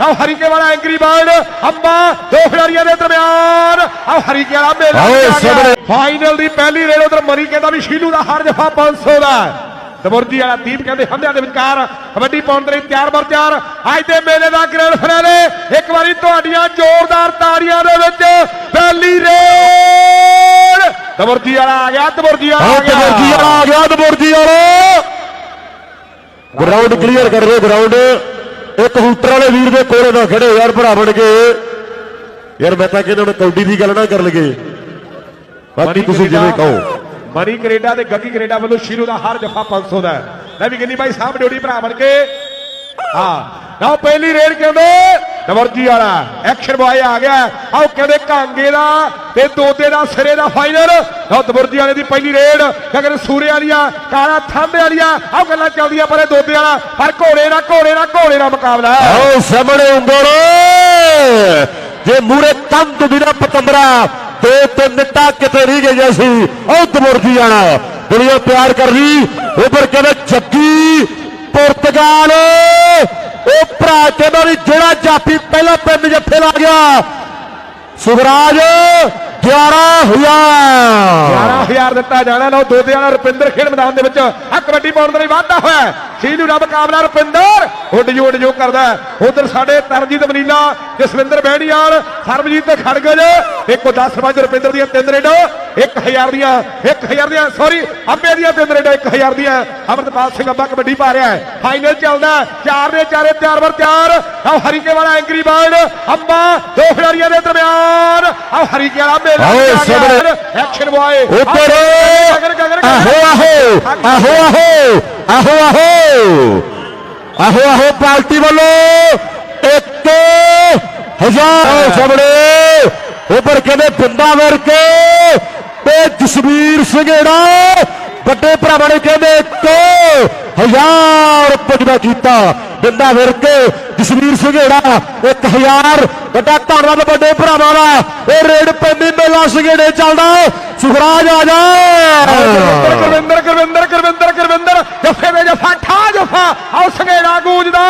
ਆਹ ਹਰੀਕੇ ਵਾਲਾ angry bird ਅੰਬਾ ਦੋ ਖਿਡਾਰੀਆਂ ਦੇ ਦਰਮਿਆਨ। ਆਹ ਹਰੀਕੇ ਵਾਲਾ ਮੇਲਾ ਆਓ। ਫਾਈਨਲ ਦੀ ਪਹਿਲੀ ਰੇਡ ਉਧਰ ਮਰੀ ਕਹਿੰਦਾ ਵੀ ਸ਼ੀਲੂ ਦਾ ਹਰ ਜਫਾ 500 ਦਾ। ਦਬੁਰਜੀ ਵਾਲਾ ਦੀਪ ਕਹਿੰਦੇ ਹੰਦਿਆਂ ਦੇ ਵਿਚਕਾਰ ਕਬੱਡੀ ਪਾਉਣ ਦੇ ਲਈ ਤਿਆਰ ਬਰ ਤਿਆਰ। ਅੱਜ ਦੇ ਮੇਲੇ ਦਾ ਗ੍ਰੈਂਡ ਫਾਈਨਲ ਇੱਕ ਵਾਰੀ ਤੁਹਾਡੀਆਂ ਜ਼ੋਰਦਾਰ ਤਾੜੀਆਂ ਦੇ ਵਿੱਚ ਪਹਿਲੀ ਰੇਡ ਦਬੁਰਜੀ ਵਾਲਾ ਆ ਗਿਆ ਵਾਲਾ ਹਾਂ ਆ ਗਿਆ। ਵਾਲਾ ਆ ਗਿਆ ਤਬਰਜੀ ਵਾਲਾ। ਗਰਾਊਂਡ ਕਲੀਅਰ ਕਰ ਰਹੇ ਗਰਾਊਂਡ ਇਹ ਕਬੂਤਰ ਵਾਲੇ ਵੀਰ ਦੇ ਕੋਲੇ ਨਾ ਖੜੇ ਯਾਰ ਭਰਾ ਬਣ ਕੇ। ਯਾਰ ਮੈਂ ਤਾਂ ਕਹਿੰਦਾ ਹੁਣ ਕੌਡੀ ਦੀ ਗੱਲ ਨਾ ਕਰ ਲਗੇ ਬਾਕੀ ਤੁਸੀਂ ਜਿਵੇਂ ਕਹੋ। ਮਨੀ ਕੈਨੇਡਾ ਤੇ ਗੱਗੀ ਕੈਨੇਡਾ ਵੱਲੋਂ ਸ਼ੀਰੂ ਦਾ ਹਰ ਜਫਾ 500 ਦਾ। ਲੈ ਵੀ ਕਿੰਨੀ ਬਾਈ ਸਾਹਿਬ ਡਿਊਟੀ ਭਰਾ ਬਣ ਕੇ। ਹਾਂ। ਲਓ ਪਹਿਲੀ ਰੇਡ ਕਹਿੰਦੇ ਦਵਰਜੀ ਵਾਲਾ ਐਕਸ਼ਨ ਬॉय ਆ ਗਿਆ। ਆਓ ਕਹਿੰਦੇ ਕਾਂਗੇ ਦਾ ਤੇ ਦੋਦੇ ਦਾ ਸਿਰੇ ਦਾ ਫਾਈਨਲ ਲਓ ਦਵਰਜੀ ਵਾਲੇ ਦੀ ਪਹਿਲੀ ਰੇਡ ਕਹਿੰਦੇ ਸੂਰੇ ਵਾਲੀਆਂ, ਕਾਲਾ ਥਾਂਬੇ ਵਾਲੀਆਂ। ਆਓ ਗੱਲਾਂ ਚੱਲਦੀਆਂ ਪਰੇ ਦੋਦੇ ਵਾਲਾ। ਪਰ ਘੋੜੇ ਨਾਲ ਘੋੜੇ ਨਾਲ ਘੋੜੇ ਦਾ ਮੁਕਾਬਲਾ। ਹੈ ਆਓ ਸਾਹਮਣੇ ਉਂਗਲ। ਜੇ ਮੂਰੇ ਤੰਦ ਬਿਨਾ ਪਤੰਦਰਾ ਦੋ ਤਿੰਨ ਨਿੱਟਾ ਕਿਤੇ ਨਹੀਂ ਗਈਆਂ ਸੀ, ਉਹ ਤਬਰਜੀ ਵਾਲਾ। ਦੁਨੀਆ ਪਿਆਰ ਕਰ ਰਹੀ ਉਧਰ ਕਹਿੰਦੇ ਚੱਕੀ ਪੁਰਤਗਾਲ। ਉਹ ਭਰਾ ਕਹਿੰਦਾ ਵੀ ਜਿਹੜਾ ਜਾਫੀ ਪਹਿਲਾ ਪਿੰਡ ਜੱਫੇ ਲਾ ਗਿਆ। ਸੁਖਰਾਜ 11000 11000 ਦਿੱਤਾ ਜਾਣਾ। ਲਓ ਦੋਦੇ ਵਾਲਾ ਰੁਪਿੰਦਰ ਖੇਡ ਮੈਦਾਨ ਦੇ ਵਿੱਚ ਆ ਕਬੱਡੀ ਪਾਉਣ ਦੇ ਲਈ ਵਾਧਾ ਹੋਇਆ। ਸ਼ੀਲੂ ਦਾ ਮੁਕਾਬਲਾ ਰੁਪਿੰਦਰ ਉੱਡ ਜੋ ਜੋ ਕਰਦਾ ਉਧਰ ਸਾਡੇ ਤਰਜੀਤ ਮਨੀਲਾ ਜਸਵਿੰਦਰ ਬਹਿਣੀਆਲ ਸਰਬਜੀਤ ਤੇ ਖੜਗਜ। ਇੱਕੋ 10 ਰੁਪਿੰਦਰ ਦੀਆਂ ਤਿੰਨ ਰੇਡਾਂ 1000 ਦੀਆਂ 1000 ਦੀਆਂ ਸੌਰੀ ਅੰਬੇ ਦੀਆਂ ਤਿੰਨ ਰੇਡਾਂ 1000 ਦੀਆਂ। ਅਮਰਤਪਾਲ ਸਿੰਘ ਅੱਬਾ ਕਬੱਡੀ ਪਾ ਰਿਹਾ ਹੈ। ਫਾਈਨਲ ਚੱਲਦਾ ਚਾਰ ਦੇ ਚਾਰੇ ਤਿਆਰ ਵਰ ਤਿਆਰ। ਆਹ ਹਰੀਕੇ ਵਾਲਾ ਐਂਗਰੀ ਬਰਡ ਅੰਬਾ, ਦੋ ਖਿਡਾਰੀਆਂ ਦੇ ਦਰਮਿਆਨ। ਆਹ ਹਰੀਕੇ ਵਾਲਾ ਮੇਲਾ ਆਓ ਆ। ਸਾਹਮਣੇ। ਐਕਸ਼ਨ ਬॉय ਉੱਪਰ ਆਹੋ ਆਹੋ ਆਹੋ ਆਹੋ ਆਹੋ ਆਹੋ ਆਹੋ ਆਹੋ ਪਾਰਟੀ ਵੱਲੋਂ ਇੱਕ ਹਜ਼ਾਰ ਸਾਹਮਣੇ ਉੱਪਰ ਕਹਿੰਦੇ ਬਿੰਦਾ ਵਰਕੇ ਤੇ ਜਸਵੀਰ ਸਿੰਘੇੜਾ ਵੱਡੇ ਭਰਾਵਾਂ ਨੇ ਕਹਿੰਦੇ ਇੱਕ ਹਜ਼ਾਰ ਪੁੱਜਦਾ ਕੀਤਾ ਬਿੰਦਾ ਵਰਕੇ ਜਸਵੀਰ ਸਿੰਘੇੜਾ 1000 ਵੱਡਾ ਧੰਨਵਾਦ ਵੱਡੇ ਭਰਾਵਾਂ ਦਾ। ਇਹ ਰੇਡ ਪੈਂਦੀ ਮੇਲਾ ਸਿੰਘੇੜੇ ਚੱਲਦਾ। ਸੁਖਰਾਜ ਆ ਜਾ। ਗੁਰਵਿੰਦਰ ਗੁਰਵਿੰਦਰ ਗੁਰਵਿੰਦਰ ਗੁਰਵਿੰਦਰ ਜੱਫੇ ਦੇ ਜੱਫਾ ਠਾ ਜੱਫਾ। ਆਓ ਸੰਗੇੜਾ ਗੂੰਜਦਾ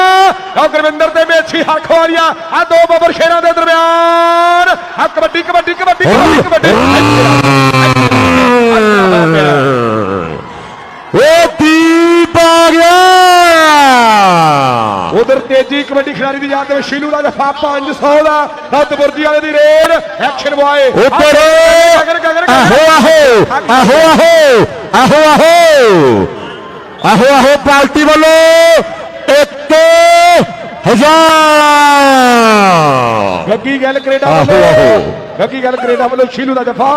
ਆਓ ਗੁਰਵਿੰਦਰ ਤੇ ਮੇਛੀ ਹੱਖ ਵਾਲੀਆਂ ਆ ਦੋ ਬੱਬਰ ਸ਼ੇਰਾਂ ਦੇ ਦਰਮਿਆਨ। ਆ ਕਬੱਡੀ ਕਬੱਡੀ ਕਬੱਡੀ ਕਬੱਡੀ ਉਧਰ ਤੇਜੀ ਕਬੱਡੀ ਖਿਡਾਰੀ ਦੀ ਯਾਦ ਵਿੱਚ ਸ਼ੀਲੂ ਦਾ ਜੱਫਾ 500 ਦਾ। ਹੱਥਬੁਰਜੀ ਵਾਲੇ ਦੀ ਰੇਡ ਐਕਸ਼ਨ ਬॉय ਉੱਪਰ ਆਹੋ ਆਹੋ ਆਹੋ ਆਹੋ ਆਹੋ ਆਹੋ। ਆਹੋ ਆਹੋ ਪਾਰਟੀ ਵੱਲੋਂ ਇੱਕ ਹਜ਼ਾਰ। ਗੱਗੀ ਗੱਲ ਕੈਨੇਡਾ ਆਹੋ, ਵੱਲੋਂ। ਗੱਗੀ ਗੱਲ ਕੈਨੇਡਾ ਵੱਲੋਂ ਸ਼ੀਲੂ ਦਾ ਜੱਫਾ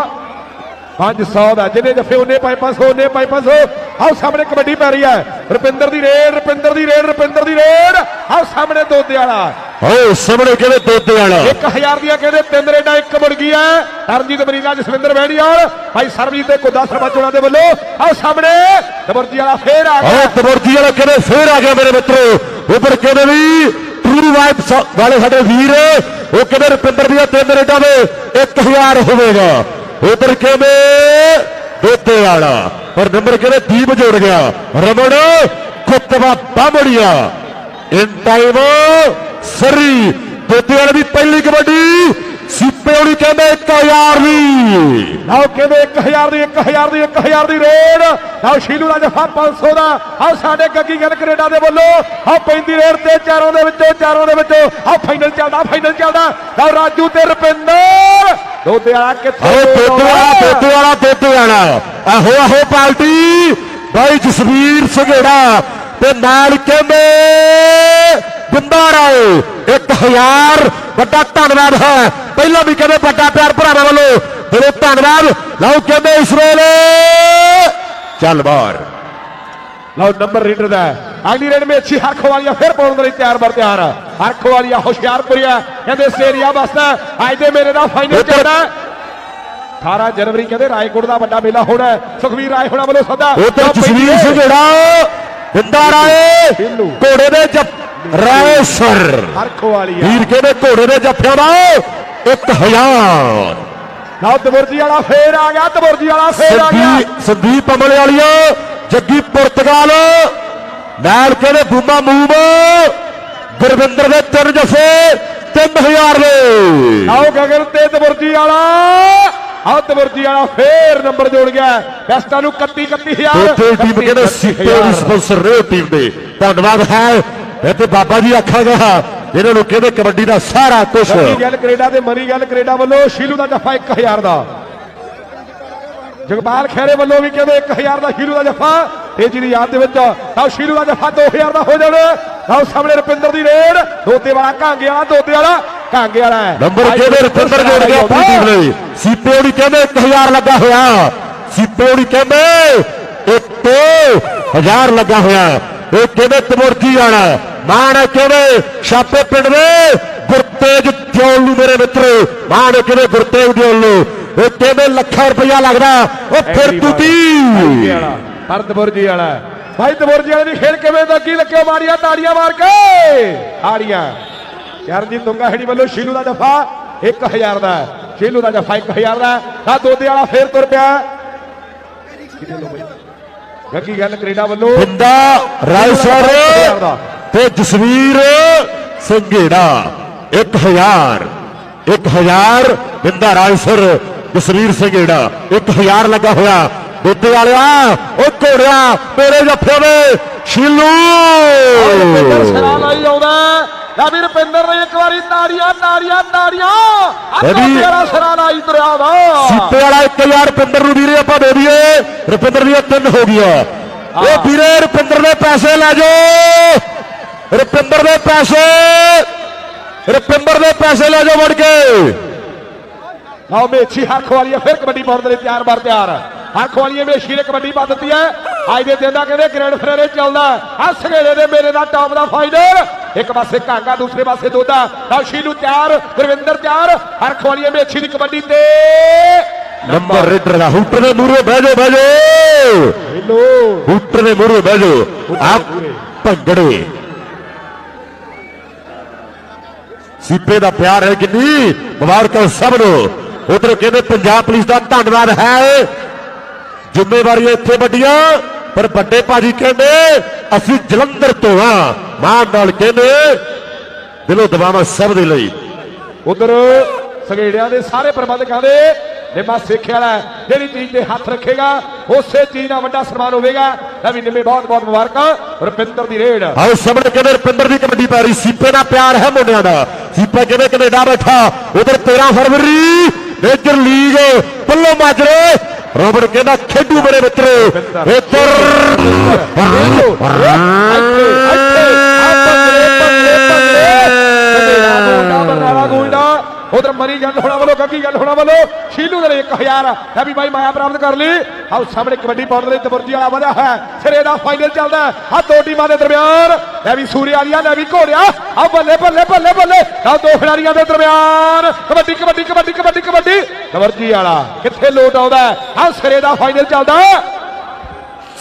500 ਦਾ ਜਿਹਦੇ ਜੱਫੇ ਉਹਨੇ ਪਾਈ 500 ਉਹਨੇ ਪਾਈ 500 ਆਓ ਸਾਹਮਣੇ ਕਬੱਡੀ ਪੈ ਰਹੀ ਹੈ। ਰੁਪਿੰਦਰ ਦੀ ਰੇਡ ਰੁਪਿੰਦਰ ਦੀ ਰੇਡ ਰੁਪਿੰਦਰ ਦੀ ਰੇਡ। ਆਓ ਸਾਹਮਣੇ ਦੋਦੇ ਵਾਲਾ। ਓ ਸਾਹਮਣੇ ਕਹਿੰਦੇ ਦੋਤੇ ਵਾਲਾ? 1000 ਦੀਆਂ ਕਹਿੰਦੇ ਤਿੰਨ ਰੇਡਾਂ ਇੱਕ ਮੁੜ ਗਈ ਹੈ। ਤਰਨਜੀਤ ਮਰੀਲਾ ਜਸਵਿੰਦਰ ਬੈਣੀਵਾਲ ਭਾਈ ਸਰਬਜੀਤ ਤੇ ਕੋਦਾ ਸਰਮਾ ਚੋਣਾ ਦੇ ਵੱਲੋਂ। ਆਓ ਸਾਹਮਣੇ ਦਬਰਜੀ ਵਾਲਾ ਫੇਰ ਆ ਗਿਆ। ਆਹ ਤਬਰਜੀ ਵਾਲਾ ਕਹਿੰਦੇ ਫੇਰ ਆ ਗਿਆ ਮੇਰੇ ਮਿੱਤਰੋ? ਉੱਪਰ ਕਹਿੰਦੇ ਵੀ ਟਰੂ ਵਾਈਫ ਵਾਲੇ ਸਾਡੇ ਵੀਰ ਉਹ ਕਹਿੰਦੇ ਰੁਪਿੰਦਰ ਦੀਆਂ ਤਿੰਨ ਰੇਡਾਂ ਦੇ 1000 ਹੋਵੇਗਾ। ਉਧਰ ਕਹਿੰਦੇ ਦੋਤੇ ਵਾਲਾ। ਪਰ ਨੰਬਰ ਕਹਿੰਦੇ ਦੀਪ ਜੋੜ ਗਿਆ। ਰਮਣ ਕੁੱਤਵਾ ਬਾਮੜੀਆ ਇਨ ਟਾਈਮ ਸਰੀ। ਦੋਤੇ ਵਾਲੇ ਦੀ ਪਹਿਲੀ ਕਬੱਡੀ। ਸੀਪੇ ਵਾਲੀ ਕਹਿੰਦੇ 1000 ਦੀ। ਆਓ ਕਹਿੰਦੇ 1000 ਦੀ 1000 ਦੀ 1000 ਦੀ ਰੇਡ। ਆਓ ਸ਼ੀਲੂ ਦਾ ਜਫਾ 500 ਦਾ। ਆਓ ਸਾਡੇ ਗੱਗੀ ਗੱਲ ਕੈਨੇਡਾ ਦੇ ਵੱਲੋਂ ਆਓ 35 ਰੇਡ ਤੇ ਚਾਰੋਂ ਦੇ ਵਿੱਚੋਂ ਚਾਰੋਂ ਦੇ ਵਿੱਚੋਂ ਆਓ ਫਾਈਨਲ ਚੱਲਦਾ ਫਾਈਨਲ ਚੱਲਦਾ। ਆਓ ਰਾਜੂ ਤੇ ਰੁਪਿੰਦਰ। ਦੋਦੇ ਵਾਲਾ ਕਿੱਥੇ ਆਓ ਦੋਤੇ ਵਾਲਾ ਦੋਤੇ ਵਾਲਾ ਦੋਤੇ ਵਾਲਾ। ਆਹੋ ਆਹੋ ਪਾਰਟੀ ਬਾਈ ਜਸਵੀਰ ਸਿੰਘੇੜਾ ਤੇ ਨਾਲ ਕਹਿੰਦੇ ਬਿੰਦਾ ਰਾਏ 1000 ਵੱਡਾ ਧੰਨਵਾਦ ਹੈ ਪਹਿਲਾਂ ਵੀ ਕਹਿੰਦੇ ਵੱਡਾ ਪਿਆਰ ਭਰਾਵਾਂ ਵੱਲੋਂ ਦਿਲੋਂ ਧੰਨਵਾਦ ਲਓ ਕਹਿੰਦੇ ਇਸ ਵੇਲੇ ਚੱਲ ਬਾਹਰ ਲਓ ਨੰਬਰ ਰੀਡਰ ਦਾ। ਅਗਲੀ ਰੇਡ ਵਿੱਚ ਅੱਛੀ ਹਰਖ ਵਾਲੀਆ ਫਿਰ ਪਾਉਣ ਦੇ ਲਈ ਤਿਆਰ ਬਰ ਤਿਆਰ ਹਰਖ ਵਾਲੀਆ ਹੁਸ਼ਿਆਰਪੁਰੀਆ ਕਹਿੰਦੇ ਸੇਰੀਆ ਬਸਦਾ ਅੱਜ ਦੇ ਮੇਰੇ ਦਾ ਫਾਈਨਲ ਚੱਲਦਾ ਹੈ। 18 ਜਨਵਰੀ ਕਹਿੰਦੇ ਰਾਏਕੋਟ ਦਾ ਵੱਡਾ ਮੇਲਾ ਹੋਣਾ। ਸੁਖਵੀਰ ਰਾਏ ਹੋਣਾ ਵੱਲੋਂ ਸੱਦਾ ਜਸਵੀਰ ਸਿੰਘੇੜਾ ਬਿੰਦਾ ਰਾਏ ਢਿੱਲੋਂ। ਘੋੜੇ ਦੇ ਰਾਏ ਸਰ ਹਰਖ ਵੀਰ ਕਹਿੰਦੇ ਘੋੜੇ ਦੇ ਜੱਫਿਆਂ ਦਾ? 1000 ਲਓ ਤਬੁਰਜੀ ਵਾਲਾ ਫੇਰ ਆ ਗਿਆ ਤਬੁਰਜੀ ਵਾਲਾ ਫੇਰ ਆ ਗਿਆ। ਸੰਦੀਪ ਅਮਲੇ ਵਾਲੀਓ ਜੱਗੀ ਪੁਰਤਗਾਲ। ਨਾਲ ਕਹਿੰਦੇ ਬੂਮਾ ਮੂਮ ਗੁਰਵਿੰਦਰ ਦੇ ਤਿੰਨ ਜਫੇ 3000 ਦੇ। ਆਓ ਗਗਨ ਤੇ ਤਬੁਰਜੀ ਵਾਲਾ। ਆਓ ਤਬੁਰਜੀ ਵਾਲਾ ਫੇਰ ਨੰਬਰ ਜੋੜ ਗਿਆ। ਬੈਸਟਾਂ ਨੂੰ 31 31000 ਦੋਤੇ ਟੀਮ ਕਹਿੰਦੇ ਸੀਪੇ ਦੀ ਸਪਾਂਸਰ ਰਹੇ ਟੀਮ ਦੇ। ਧੰਨਵਾਦ ਹੈ। ਤੇ ਬਾਬਾ ਜੀ ਆਖਾਂਗਾ ਇਹਨਾਂ ਨੂੰ ਕਹਿੰਦੇ ਕਬੱਡੀ ਦਾ ਸਾਰਾ ਕੁਝ ਮਰੀ ਗੱਲ ਕੈਨੇਡਾ ਤੇ ਮਰੀ ਗੱਲ ਕੈਨੇਡਾ ਵੱਲੋਂ ਸ਼ੀਲੂ ਦਾ ਜਫਾ 1000 ਦਾ। ਜਗਪਾਲ ਖੈਰੇ ਵੱਲੋਂ ਵੀ ਕਹਿੰਦੇ 1000 ਦਾ ਸ਼ੀਲੂ ਦਾ ਜਫਾ। ਤੇਜੀ ਦੀ ਯਾਦ ਦੇ ਵਿੱਚ ਤਾਂ ਸ਼ੀਲੂ ਦਾ ਜਫਾ 2000 ਦਾ ਹੋ ਜਾਣਾ ਤਾਂ ਸਾਹਮਣੇ ਰੁਪਿੰਦਰ ਦੀ ਰੇਡ। ਦੋਤੇ ਵਾਲਾ ਕਾਂਗੇ ਵਾਲਾ ਦੋਤੇ ਵਾਲਾ ਕਾਂਗੇ ਵਾਲਾ। ਨੰਬਰ ਕਹਿੰਦੇ? ਰੁਪਿੰਦਰ ਜੋੜ ਗਿਆ ਆਪਣੀ ਟੀਮ ਲਈ। ਸੀਪੇ ਉਹਦੀ ਕਹਿੰਦੇ 1000 ਲੱਗਾ ਹੋਇਆ। ਸੀਪੇ ਉਹਦੀ ਕਹਿੰਦੇ 1000 ਲੱਗਾ ਹੋਇਆ। ਇਹ ਕਹਿੰਦੇ ਤਮੁਰਜੀ ਆਣਾ ਮਾਣ ਕਹਿੰਦੇ ਛਾਪੇ ਪਿੰਡ ਦੇ ਗੁਰਤੇਜ ਦਿਓਲ ਨੂੰ ਮੇਰੇ ਮਿੱਤਰ ਮਾਣ ਕਹਿੰਦੇ ਗੁਰਤੇਜ ਦਿਓਲ? ਨੂੰ ਇਹ ਕਹਿੰਦੇ ਲੱਖਾਂ ਰੁਪਇਆ ਲੱਗਦਾ? ਉਹ ਫਿਰ ਤੁਤੀ। ਵਾਲਾ ਪਰ ਤਬੁਰਜੀ ਵਾਲਾ ਭਾਈ ਤਬੁਰਜੀ ਵਾਲੇ ਦੀ ਖੇਡ ਕਿਵੇਂ ਦਾ? ਕੀ ਲੱਗਿਆ ਮਾਰੀਆਂ ਤਾੜੀਆਂ ਮਾਰ ਕੇ? ਤਾੜੀਆਂ ਚਰਨਜੀਤ ਤੁੰਗਾ ਹੈੜੀ ਵੱਲੋਂ ਸ਼ੀਲੂ ਦਾ ਜਫਾ 1000 ਦਾ। ਸ਼ੀਲੂ ਦਾ ਜਫਾ 1000 ਦਾ ਤਾਂ ਦੋਦੇ ਵਾਲਾ ਫੇਰ ਤੁਰ ਪਿਆ। ਗੱਗੀ ਗੱਲ ਕੈਨੇਡਾ ਵੱਲੋਂ? ਬਿੰਦਾ ਰਾਇਸਰ ਤੇ ਜਸਵੀਰ ਸੰਘੇੜਾ 1000 1000 ਬਿੰਦਾ ਰਾਇਸਰ ਜਸਵੀਰ ਸੰਘੇੜਾ 1000 ਲੱਗਾ ਹੋਇਆ। ਦੁੱਤੇ ਵਾਲਿਆ ਉਹ ਘੋੜਿਆ ਮੇਰੇ ਜੱਫੇ ਦੇ ਸ਼ੀਲੂ! ਸਰਾ ਲਈ ਆਉਂਦਾ ਲੈ ਵੀ ਰੁਪਿੰਦਰ ਨੇ ਇੱਕ ਵਾਰੀ ਤਾੜੀਆਂ ਤਾੜੀਆਂ ਤਾੜੀਆਂ। ਦੋਦੇ ਵਾਲਾ ਸਰਾ ਲਾਈ ਤੁਰਿਆ ਵਾ। ਸੀਪੇ ਵਾਲਾ 1000 ਰੁਪਿੰਦਰ ਨੂੰ ਵੀਰੇ ਆਪਾਂ ਦੇ ਦਈਏ। ਰੁਪਿੰਦਰ ਦੀਆਂ ਤਿੰਨ ਹੋ ਗਈਆਂ। ਉਹ ਵੀਰੇ ਰੁਪਿੰਦਰ ਦੇ ਪੈਸੇ ਲੈ ਜਾਓ। ਰੁਪਿੰਦਰ ਦੇ ਪੈਸੇ। ਰੁਪਿੰਦਰ ਦੇ ਪੈਸੇ ਲੈ ਜਾਓ ਵੜ ਕੇ। ਆਓ ਮੇਛੀ ਹਰ ਖਵਾਲੀਆ ਫਿਰ ਕਬੱਡੀ ਪਾਉਣ ਦੇ ਲਈ ਤਿਆਰ ਬਾਰ ਤਿਆਰ। ਹਰ ਖਵਾਲੀਏ ਮੇਛੀ ਨੇ ਕਬੱਡੀ ਪਾ ਦਿੱਤੀ ਹੈ। ਅੱਜ ਦੇ ਦਿਨ ਦਾ ਕਹਿੰਦੇ ਗ੍ਰੈਂਡ ਫਿਨਾਲੇ ਚੱਲਦਾ ਆ ਸਗੇਲੇ ਦੇ ਮੇਰੇ ਦਾ ਟੌਪ ਦਾ ਫਾਈਨਲ ਇੱਕ ਪਾਸੇ ਕਾਂਗਾ ਦੂਸਰੇ ਪਾਸੇ ਦੋਦਾ ਤਾਂ ਸ਼ੀਲੂ ਤਿਆਰ ਗੁਰਵਿੰਦਰ ਤਿਆਰ। ਹਰ ਖਵਾਲੀਏ ਮੇਛੀ ਦੀ ਕਬੱਡੀ ਤੇ। ਨੰਬਰ ਰੇਡਰ ਦਾ ਹੂਟਰ ਦੇ ਮੂਹਰੇ ਬਹਿ ਜਾਓ ਬਹਿ ਜਾਓ। ਹੈਲੋ। ਹੂਟਰ ਦੇ ਮੂਹਰੇ ਬਹਿ ਜਾਓ। ਆ ਭੰਗੜੇ। ਸੀਪੇ ਦਾ ਪਿਆਰ ਹੈ ਕਿੰਨੀ? ਮੁਬਾਰਕਾਂ ਸਭ ਨੂੰ। ਉਧਰ ਕਹਿੰਦੇ ਪੰਜਾਬ ਪੁਲਿਸ ਦਾ ਧੰਨਵਾਦ ਹੈ। ਜ਼ਿੰਮੇਵਾਰੀਆਂ ਇੱਥੇ ਵੱਡੀਆਂ, ਪਰ ਵੱਡੇ ਭਾਜੀ ਕਹਿੰਦੇ, ਅਸੀਂ ਜਲੰਧਰ ਤੋਂ ਆ। ਮਾਂ ਨਾਲ ਕਹਿੰਦੇ, ਦਿਲੋਂ ਦਬਾਵਾਂ ਸਭ ਦੇ ਲਈ। ਉਧਰ ਸਗੇੜਿਆਂ ਦੇ ਸਾਰੇ ਪ੍ਰਬੰਧਕਾਂ ਦੇ ਨਿੰਮਾ ਸਿੱਖਿਆ ਵਾਲਾ ਜਿਹੜੀ ਚੀਜ਼ ਤੇ ਹੱਥ ਰੱਖੇਗਾ, ਉਸੇ ਚੀਜ਼ ਦਾ ਵੱਡਾ ਸਨਮਾਨ ਹੋਵੇਗਾ। ਲੈ ਵੀ ਨਿੰਮੇ ਬਹੁਤ ਬਹੁਤ ਮੁਬਾਰਕਾਂ, ਰੁਪਿੰਦਰ ਦੀ ਰੇਡ। ਆਓ ਸਾਹਮਣੇ ਕਹਿੰਦੇ ਰੁਪਿੰਦਰ ਦੀ ਕਬੱਡੀ ਪੈ ਰਹੀ, ਸੀਪੇ ਦਾ ਪਿਆਰ ਹੈ ਮੁੰਡਿਆਂ ਦਾ। ਸੀਪਾ ਕਹਿੰਦੇ ਕੈਨੇਡਾ ਬੈਠਾ। ਉਧਰ 13 ਫਰਵਰੀ, ਮੇਜਰ ਲੀਗ ਪੱਲੋ ਮਾਜਰੇ ਰੋਬਰ ਕਹਿੰਦਾ ਖੇਡੂ ਮੇਰੇ ਮਿੱਤਰੋ ਇੱਧਰ। ਉਧਰ ਮਰੀ ਗੱਲ ਹੋਣਾ ਵੱਲੋਂ ਗੱਗੀ ਗੱਲ ਹੋਣਾ ਵੱਲੋਂ। ਸ਼ੀਲੂ ਦੇ ਲਈ 1000 ਹੈ ਵੀ ਬਾਈ ਮਾਇਆ ਪ੍ਰਾਪਤ ਕਰ ਲਈ। ਆਓ ਸਾਹਮਣੇ ਕਬੱਡੀ ਪਾਉਣ ਦੇ ਲਈ ਤਬਰਜੀ ਵਾਲਾ ਵਧਿਆ ਹੈ। ਸਿਰੇ ਦਾ ਫਾਈਨਲ ਚੱਲਦਾ ਆ ਦੋ ਟੀਮਾਂ ਦੇ ਦਰਮਿਆਨ। ਲੈ ਵੀ ਸੂਰਿਆ ਵਾਲੀਆ ਲੈ ਵੀ ਘੋੜਿਆ। ਆ ਬੱਲੇ ਬੱਲੇ ਬੱਲੇ ਬੱਲੇ। ਆ ਦੋ ਖਿਡਾਰੀਆਂ ਦੇ ਦਰਮਿਆਨ। ਕਬੱਡੀ ਕਬੱਡੀ ਕਬੱਡੀ ਕਬੱਡੀ ਕਬੱਡੀ। ਤਬਰਜੀ ਵਾਲਾ ਕਿੱਥੇ ਲੋਟ ਆਉਂਦਾ ਆ ਸਿਰੇ ਦਾ ਫਾਈਨਲ ਚੱਲਦਾ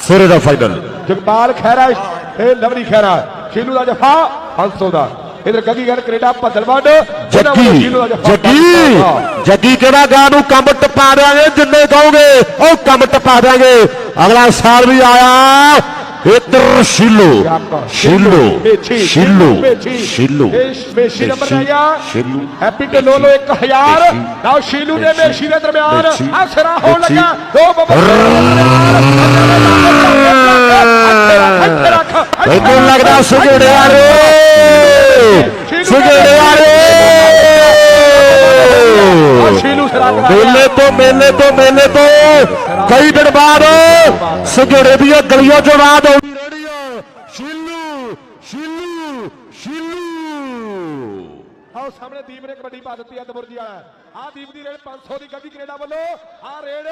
ਸਿਰੇ ਦਾ ਫਾਈਨਲ ਜਗਪਾਲ ਖੈਰਾ ਤੇ ਲਵਲੀ ਖੈਰਾ ਸ਼ੀਲੂ ਦਾ ਜਫਾ 500 ਦਾ। ਇਧਰ ਗੱਗੀ ਗੱਲ ਕੈਨੇਡਾ ਭੱਦਲਵੱਡ ਜੱਗੀ ਜੱਗੀ 500 ਦਾ। ਜੱਗੀ ਕਿਹੜਾ ਗਾਂ ਨੂੰ ਕੰਮ ਟਪਾ ਦਿਆਂਗੇ ਜਿੰਨੇ ਕਹੋਗੇ ਉਹ ਕੰਮ ਟਪਾ ਦਿਆਂਗੇ। ਅਗਲਾ ਸਾਲ ਵੀ ਆਇਆ ਇੱਧਰ ਸ਼ੀਲੋ ਸ਼ੀਲੋ ਸ਼ੀਲੋ ਸ਼ੀਲੋ ਮੇਛੀ ਨੰਬਰ ਗਿਆ ਸ਼ੀਲੂ ਹੈਪੀ ਤੇ ਲੋਲੋ 1000 ਨਾਓ ਸ਼ੀਲੂ ਦੇ ਮੇਛੀ ਦੇ ਦਰਮਿਆਨ। ਮੇਛੀ, ਆ ਸਿਰਾ ਹੋਣ। ਲੱਗਾ ਦੋ ਮੈਨੂੰ ਲੱਗਦਾ ਸੁਗੜੇ ਵਾਲੇ ਸੁਗੜੇ ਵਾਲੇ। ਮੇਲੇ ਤੋਂ ਮੇਲੇ ਤੋਂ ਮੇਲੇ ਤੋਂ ਕਈ ਦਿਨ ਬਾਅਦ ਸੁਗੜੇ ਦੀਆਂ ਗਲੀਆਂ ਚੋਂ ਰਾਤ ਆਉਂਦੀ ਸ਼ੀਲੂ ਸ਼ੀਲੂ ਸ਼ੀਲੂ। ਆਓ ਸਾਹਮਣੇ ਦੀਪ ਨੇ ਕਬੱਡੀ ਪਾ ਦਿੱਤੀ ਹੈ ਤਬੁਰਜੀ ਵਾਲਾ। ਆ ਦੀਪ ਦੀ ਰੇਡ 500 ਦੀ ਗੱਗੀ ਕੈਨੇਡਾ ਵੱਲੋਂ। ਆ ਰੇਡ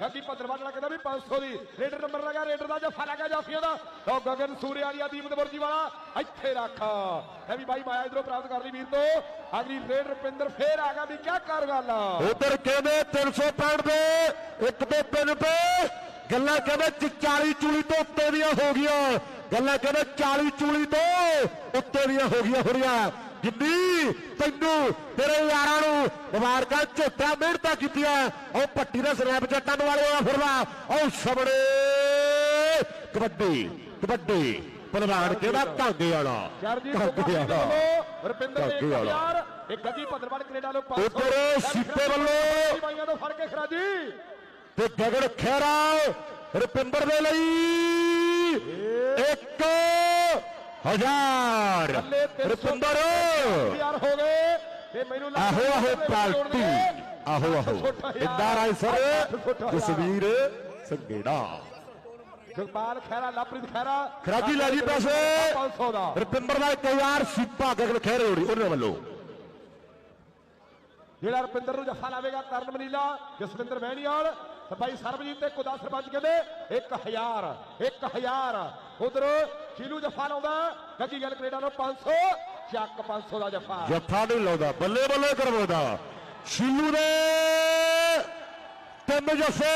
ਗੱਗੀ ਭੱਦਰਵਾਦ ਵਾਲਾ ਕਹਿੰਦਾ ਵੀ 500 ਦੀ। ਰੇਡਰ ਨੰਬਰ ਲਗਾ, ਰੇਡਰ ਦਾ ਜਫਾ ਲੱਗਾ ਜਾਫੀਆਂ ਦਾ ਲਓ ਗਗਨ ਸੂਰੇ ਵਾਲੀ ਦੀਪ ਤਬੁਰਜੀ ਵਾਲਾ, ਇੱਥੇ ਰੱਖ। ਇਹ ਵੀ ਬਾਈ ਮਾਇਆ ਇਧਰੋਂ ਪ੍ਰਾਪਤ ਕਰ ਲਈ ਵੀਰ ਤੋਂ। ਅਗਲੀ ਰੇਡ ਰੁਪਿੰਦਰ ਫੇਰ ਆ ਗਿਆ ਵੀ ਕਿਆ ਕਰ ਗੱਲ ਉਧਰ ਕਹਿੰਦੇ 300 ਪਾਉਂਡ ਦੇ, ਇੱਕ ਤੋਂ ਤਿੰਨ ਤੇ। ਗੱਲਾਂ ਕਹਿੰਦੇ ਚ 40 ਚੂਲੀ ਤੋਂ ਉੱਤੇ ਦੀਆਂ ਹੋ ਗਈਆਂ। ਗੱਲਾਂ ਕਹਿੰਦੇ 40 ਚੂਲੀ ਤੋਂ ਉੱਤੇ ਦੀਆਂ ਹੋ ਗਈਆਂ ਹੋਣੀਆਂ। ਜਿੰਨੀ ਤੈਨੂੰ ਤੇਰੇ ਯਾਰਾਂ ਨੂੰ ਮੁਬਾਰਕਾਂ ਝੋਟਾ ਮਿਹਨਤਾਂ ਕੀਤੀਆਂ ਉਹ ਪੱਟੀ ਦੇ ਸਨੈਪ ਚੈਟਾਂ ਵਾਲੇ ਆ ਫਿਰਦਾ ਉਹ ਸਬੜੇ ਕਬੱਡੀ ਕਬੱਡੀ ਪਹਿਲਵਾਨ ਕਿਹੜਾ ਕਾਂਗੇ ਵਾਲਾ ਕੁਮਾਰ ਵਾਲਾ ਰੁਪਿੰਦਰ ਨੇ ਕਾਂਗੇ ਵਾਲਾ। 1000 ਇੱਕ ਗੱਗੀ ਭੱਦਰਵਾਲ ਕੈਨੇਡਾ ਨੂੰ 500 ਉੱਧਰ ਸੀਪੇ ਵੱਲੋਂ। ਬਾਈਆਂ ਤੋਂ ਫੜ ਕੇ ਖਰਾਜੀ ਤੇ ਗਗਨ ਖਹਿਰਾ ਰੁਪਿੰਦਰ ਦੇ ਲਈ ਇੱਕ ਹਜ਼ਾਰ। ਥੱਲੇ 300 ਰੁਪਿੰਦਰ। ਯਾਰ ਹੋ ਗਏ। ਤੇ ਮੈਨੂੰ ਲੱਗਦਾ ਆਹੋ ਆਹੋ ਪਾਲਟੀ। ਆਹੋ ਆਹੋ। ਇੰਦਾ ਰਾਏ ਸਰ। ਜਸਵੀਰ ਸੰਗੇੜਾ ਜਗਪਾਲ ਖੈਰਾ ਲਵਪ੍ਰੀਤ ਖੈਰਾ ਖਰਾਜੀ ਲੈ ਜੀ ਪੈਸੇ। 500 ਦਾ। ਰੁਪਿੰਦਰ ਦਾ 1000 ਸੀਪਾ ਗਗਨ ਖਹਿਰੇ ਹੋੜੀ ਉਹਨਾਂ ਵੱਲੋਂ। ਜਿਹੜਾ ਰੁਪਿੰਦਰ ਨੂੰ ਜੱਫਾ ਲਾਵੇਗਾ ਕਰਨ ਮਨੀਲਾ ਜਸਵਿੰਦਰ ਮਹਿਣੀਵਾਲ ਭਾਈ ਸਰਬਜੀਤ ਤੇ ਕੁਦਾ ਸਰਪੰਚ ਕਹਿੰਦੇ 1000 1000 ਉਧਰ ਸ਼ੀਲੂ ਜੱਫਾ ਲਾਉਂਦਾ ਗੱਗੀ ਗੱਲ ਕੈਨੇਡਾ ਨੂੰ 500 ਚੱਕ 500 ਦਾ ਜੱਫਾ। ਜੱਫਾ ਨਹੀਂ ਲਾਉਂਦਾ, ਬੱਲੇ ਬੱਲੇ ਕਰਵਾਉਂਦਾ। ਸ਼ੀਲੂ ਦੇ ਤਿੰਨ ਜਫੇ।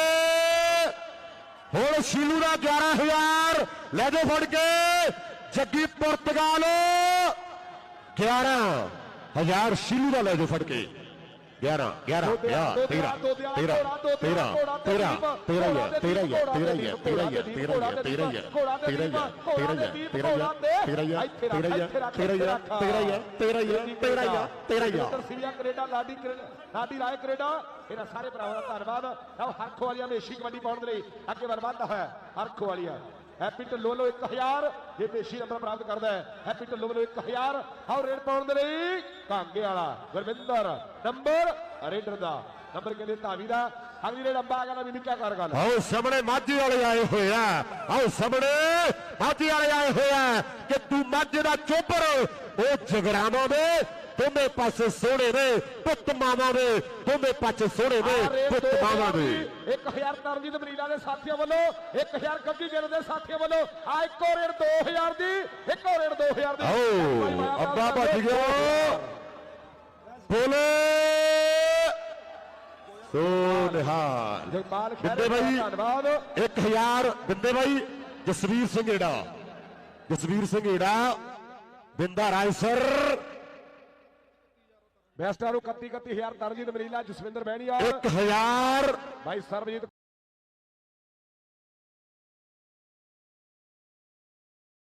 ਹੁਣ ਸ਼ੀਲੂ ਦਾ 11000 ਲੈ ਜਾਓ ਫੜ ਕੇ, ਜੱਗੀ ਪੁਰਤਗਾਲ। 11000 ਸ਼ੀਲੂ ਦਾ ਲੈ ਜਾਓ ਫੜ ਕੇ। 11 11 13 13 13 13 13 13 13 13 Sivia Canada Ladi Canada- Ladi Rai Canada ਇਹਨਾਂ ਸਾਰੇ ਭਰਾਵਾਂ ਦਾ ਧੰਨਵਾਦ ਆਹ ਹਰਖੋ ਵਾਲੀਆਂ ਮੇਸ਼ੀ ਕਬੱਡੀ ਪਾਉਣ ਦੇ ਲਈ ਅੱਗੇ ਵਧਦਾ ਹੈ ਹਰਖੋ ਵਾਲੀਆਂ ਹੈਪੀ ਢਿੱਲੋਂ ਵੱਲੋਂ 1000 ਜੇ ਮੇਸ਼ੀ ਨੰਬਰ ਪ੍ਰਾਪਤ ਕਰਦਾ ਹੈ। ਹੈਪੀ ਢਿੱਲੋਂ ਵੱਲੋਂ 1000 ਆਹ ਰੇਡ ਪਾਉਣ ਦੇ ਲਈ ਕਾਂਗੇ ਵਾਲਾ ਗੁਰਵਿੰਦਰ। ਨੰਬਰ ਰੇਡਰ ਦਾ। ਨੰਬਰ ਕਹਿੰਦੇ ਧਾਵੀ ਦਾ। ਅਗਲੀ ਰੇਡ ਅੰਬਾ ਆ ਗਿਆ ਨਾ, ਵੀ ਕਿਆ ਕਰ ਗੱਲ। ਆਓ ਸਾਹਮਣੇ ਮਾਝੀ ਵਾਲੇ ਆਏ ਹੋਏ ਆ। ਆਓ ਸਾਹਮਣੇ ਮਾਝੇ ਵਾਲੇ ਆਏ ਹੋਏ ਆ ਕਿ ਤੂੰ ਮਾਝੇ ਦਾ ਚੋਪਰ ਉਹ ਜਗਰਾਵਾਂ ਦੇ ਦੋਵੇਂ ਪਾਸੇ ਸੋਹਣੇ ਨੇ ਪੁੱਤ ਮਾਵਾਂ ਦੇ ਦੋਵੇਂ ਪਾਸੇ ਸੋਹਣੇ ਨੇ ਪੁੱਤ ਮਾਵਾਂ ਦੇ 1000 ਤਰਨਜੀਤ ਮਨੀਲਾ ਦੇ ਸਾਥੀਆਂ ਵੱਲੋਂ 1000 ਗੱਗੀ ਗਿਰ ਦੇ ਸਾਥੀਆਂ ਵੱਲੋਂ ਆ ਇੱਕੋ ਰੇਡ 2000 ਦੀ ਇੱਕੋ ਰੇਡ 2000 ਦੀ। ਆਓ ਅੱਬਾ ਭੱਜ ਗਿਆ। ਬੋਲੇ। ਸੋ ਨਿਹਾਲ। ਬਿੰਦੇ ਖੈਰ ਬਾਈ। ਧੰਨਵਾਦ। 1000 ਬਿੰਦੇ ਬਾਈ। ਜਸਵੀਰ ਸਿੰਘ ਏੜਾ। ਜਸਵੀਰ ਸਿੰਘ ਏੜਾ ਬਿੰਦਾ ਰਾਏ ਸਰ। ਬੈਸਟਾਂ ਨੂੰ 31 31000 ਤਰਨਜੀਤ ਮਨੀਲਾ ਜਸਵਿੰਦਰ ਬਹਿਣੀਆ 1000 ਭਾਈ ਸਰਬਜੀਤ